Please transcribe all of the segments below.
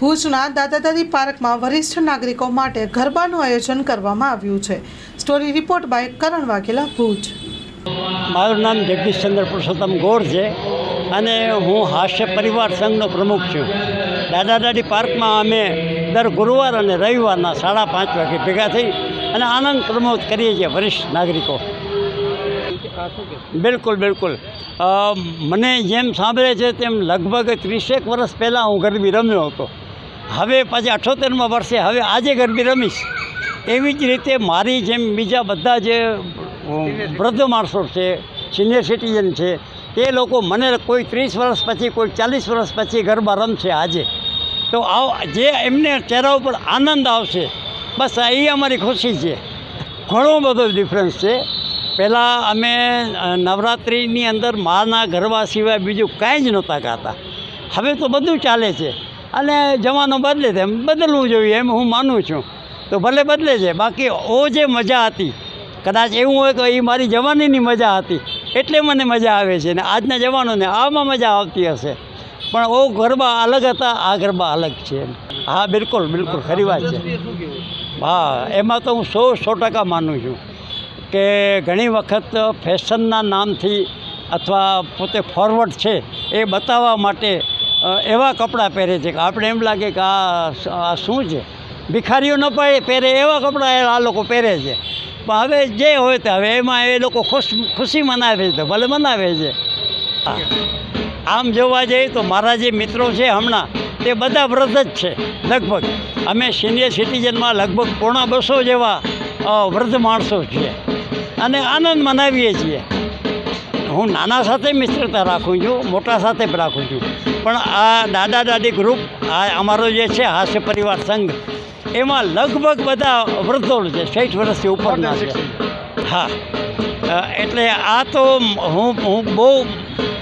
ભુજના દાદા દાદી પાર્કમાં વરિષ્ઠ નાગરિકો માટે ગરબાનું આયોજન કરવામાં આવ્યું છે. Story report by Karan Vaghela, Bhuj. મારું નામ જગદીશચંદ્ર પુરુષોત્તમ ગોર છે અને હું હાસ્ય પરિવાર સંઘનો પ્રમુખ છું. દાદા દાદી પાર્કમાં અમે દર ગુરુવાર અને રવિવારના સાડા પાંચ વાગે ભેગા થઈ અને આનંદ પ્રમોદ કરીએ છીએ વરિષ્ઠ નાગરિકો. બિલકુલ બિલકુલ. મને જેમ સાંભળે છે તેમ લગભગ ત્રીસેક વર્ષ પહેલાં હું ગરબી રમ્યો હતો. હવે પાછી અઠોતેરમાં વર્ષે હવે આજે ગરબી રમીશ. એવી જ રીતે મારી જેમ બીજા બધા જે વૃદ્ધ માણસો છે સિનિયર સિટીઝન છે તે લોકો મને કોઈ ત્રીસ વર્ષ પછી, કોઈ ચાલીસ વર્ષ પછી ગરબા રમશે આજે. તો આવ, જે એમને ચહેરા ઉપર આનંદ આવશે, બસ આ એ અમારી ખુશી છે. ઘણો બધો ડિફરન્સ છે. પહેલાં અમે નવરાત્રિની અંદર માના ગરબા સિવાય બીજું કાંઈ જ નહોતા ગાતા. હવે તો બધું ચાલે છે. અને જમાનો બદલે એમ બદલવું જોઈએ એમ હું માનું છું. તો ભલે બદલે છે, બાકી ઓ જે મજા હતી, કદાચ એવું હોય કે એ મારી જવાનીની મજા હતી. એટલે મને મજા આવે છે ને આજના જવાનોને આમાં મજા આવતી હશે. પણ ઓ ગરબા અલગ હતા, આ ગરબા અલગ છે હા, બિલકુલ બિલકુલ, ખરી વાત છે. હા, એમાં તો હું સો સો ટકા માનું છું કે ઘણી વખત ફેશનના નામથી અથવા પોતે ફોરવર્ડ છે એ બતાવવા માટે એવા કપડાં પહેરે છે કે આપણે એમ લાગે કે આ આ શું છે? ભિખારીઓ ન પહેરે એવા કપડાં આ લોકો પહેરે છે. પણ હવે જે હોય તે હવે એમાં એ લોકો ખુશ, ખુશી મનાવે છે, ભલે મનાવે છે. આમ જોવા જઈએ તો મારા જે મિત્રો છે હમણાં, તે બધા વૃદ્ધ જ છે, લગભગ. અમે સિનિયર સિટીઝનમાં લગભગ પોણા બસો જેવા વૃદ્ધ માણસો છીએ. અને આનંદ મનાવીએ છીએ. હું નાના સાથે મિત્રતા રાખું છું, મોટા સાથે પણ રાખું છું. પણ આ દાદા દાદી ગ્રુપ, આ અમારો જે છે, હાસ્ય પરિવાર સંઘ, એમાં લગભગ બધા વૃદ્ધો છે સાઠ વર્ષથી ઉપરના છે. હા. એટલે આ તો હું હું બહુ,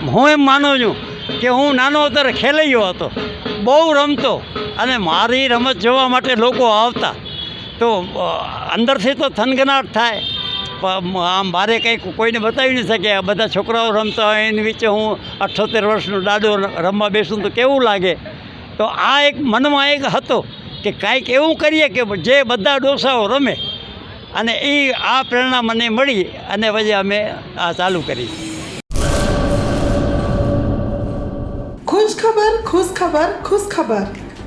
હું એમ માનું છું કે હું નાનો અત્યારે ખેલૈયો હતો. બહુ રમતો અને મારી રમત જોવા માટે લોકો આવતા. તો અંદરથી તો થનગનાટ થાય. આમ મારે કંઈક કોઈને બતાવી નહીં શકે. બધા છોકરાઓ રમતા હોય, એની વચ્ચે હું અઠ્ઠોતેર વર્ષનો દાદો રમવા બેસું તો કેવું લાગે? તો આ એક મનમાં એક હતો કે કાંઈક એવું કરીએ કે જે બધા ડોસાઓ રમે અને એ, આ પ્રેરણા મને મળી અને પછી અમે આ ચાલુ કરી. ખુશ ખબર ખુશ ખબર ખુશ ખબર